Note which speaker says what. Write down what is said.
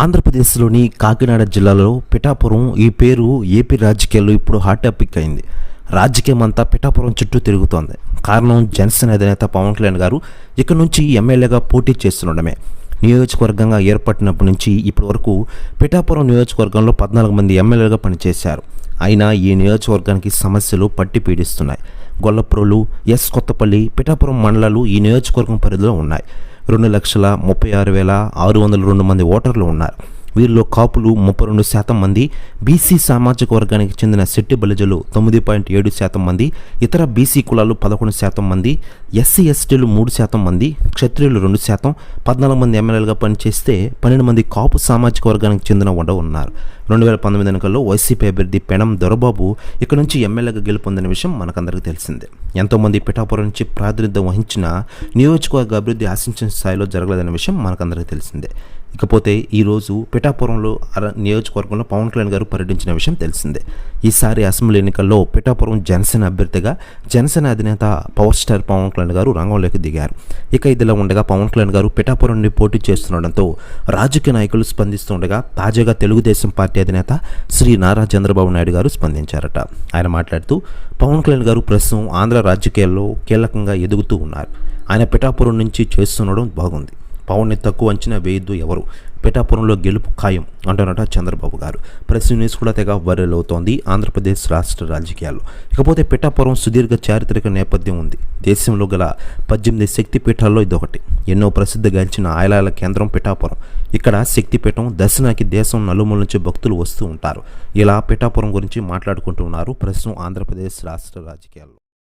Speaker 1: ఆంధ్రప్రదేశ్లోని కాకినాడ జిల్లాలో పిఠాపురం ఈ పేరు ఏపీ రాజకీయాల్లో ఇప్పుడు హాట్ టాపిక్ అయింది. రాజకీయం అంతా పిఠాపురం చుట్టూ తిరుగుతోంది. కారణం జనసేన అధినేత పవన్ కళ్యాణ్ గారు ఇక్కడ నుంచి ఎమ్మెల్యేగా పోటీ చేస్తుండడమే. నియోజకవర్గంగా ఏర్పడినప్పటి నుంచి ఇప్పటి వరకు పిఠాపురం నియోజకవర్గంలో పద్నాలుగు మంది ఎమ్మెల్యేలుగా పనిచేశారు. అయినా ఈ నియోజకవర్గానికి సమస్యలు పట్టి పీడిస్తున్నాయి. గొల్లప్రోలు ఎస్ కొత్తపల్లి పిఠాపురం మండలాలు ఈ నియోజకవర్గం పరిధిలో ఉన్నాయి. రెండు లక్షల ముప్పై ఆరు వేల ఆరు వందల రెండు మంది ఓటర్లు ఉన్నారు. వీరిలో కాపులు ముప్పై రెండు శాతం మంది బీసీ సామాజిక వర్గానికి చెందిన శెట్టి బలిజలు తొమ్మిది పాయింట్ ఏడు శాతం మంది ఇతర బీసీ కులాలు పదకొండు శాతం మంది ఎస్సీ ఎస్టీలు మూడు శాతం మంది క్షత్రియులు రెండు శాతం పద్నాలుగు మంది ఎమ్మెల్యేలుగా పనిచేస్తే పన్నెండు మంది కాపు సామాజిక వర్గానికి చెందిన ఉండ ఉన్నారు. రెండు వేల పంతొమ్మిది ఎన్నికల్లో వైసీపీ అభ్యర్థి పెనం దొరబాబు ఇక్కడ నుంచి ఎమ్మెల్యేగా గెలుపొందిన విషయం మనకందరికీ తెలిసిందే. ఎంతోమంది పిఠాపురం నుంచి ప్రాతినిధ్యం వహించిన నియోజకవర్గ అభివృద్ధి ఆశించిన స్థాయిలో జరగలేదనే విషయం మనకందరికీ తెలిసిందే. ఇకపోతే ఈరోజు పిఠాపురంలో నియోజకవర్గంలో పవన్ కళ్యాణ్ గారు పర్యటించిన విషయం తెలిసిందే. ఈసారి అసెంబ్లీ ఎన్నికల్లో పిఠాపురం జనసేన అభ్యర్థిగా జనసేన అధినేత పవర్ స్టార్ పవన్ కళ్యాణ్ గారు రంగంలోకి దిగారు. ఇక ఇదిలా ఉండగా పవన్ కళ్యాణ్ గారు పిఠాపురం నుండి పోటీ చేస్తుండడంతో రాజకీయ నాయకులు స్పందిస్తుండగా తాజాగా తెలుగుదేశం పార్టీ అధినేత శ్రీ నారా చంద్రబాబు నాయుడు గారు స్పందించారట. ఆయన మాట్లాడుతూ పవన్ కళ్యాణ్ గారు ప్రస్తుతం ఆంధ్ర రాజకీయాల్లో కీలకంగా ఎదుగుతూ ఉన్నారు. ఆయన పిఠాపురం నుంచి చేస్తుండడం బాగుంది. పవన్ని తక్కువ అంచనా వేయొద్దు ఎవరు? పిఠాపురంలో గెలుపు ఖాయం అంటున్నట చంద్రబాబు గారు. ప్రెస్ న్యూస్ కూడా తెగ వైరల్ అవుతోంది ఆంధ్రప్రదేశ్ రాష్ట్ర రాజకీయాల్లో. ఇకపోతే పిఠాపురం సుదీర్ఘ చారిత్రక నేపథ్యం ఉంది. దేశంలో గల పద్దెనిమిది శక్తి పీఠాల్లో ఇదొకటి. ఎన్నో ప్రసిద్ధిగాంచిన ఆలయాల కేంద్రం పిఠాపురం. ఇక్కడ శక్తిపీఠం దర్శనానికి దేశం నలుమూల నుంచి భక్తులు వస్తూ ఉంటారు. ఇలా పిఠాపురం గురించి మాట్లాడుకుంటూ ఉన్నారు ప్రస్తుతం ఆంధ్రప్రదేశ్ రాష్ట్ర రాజకీయాల్లో.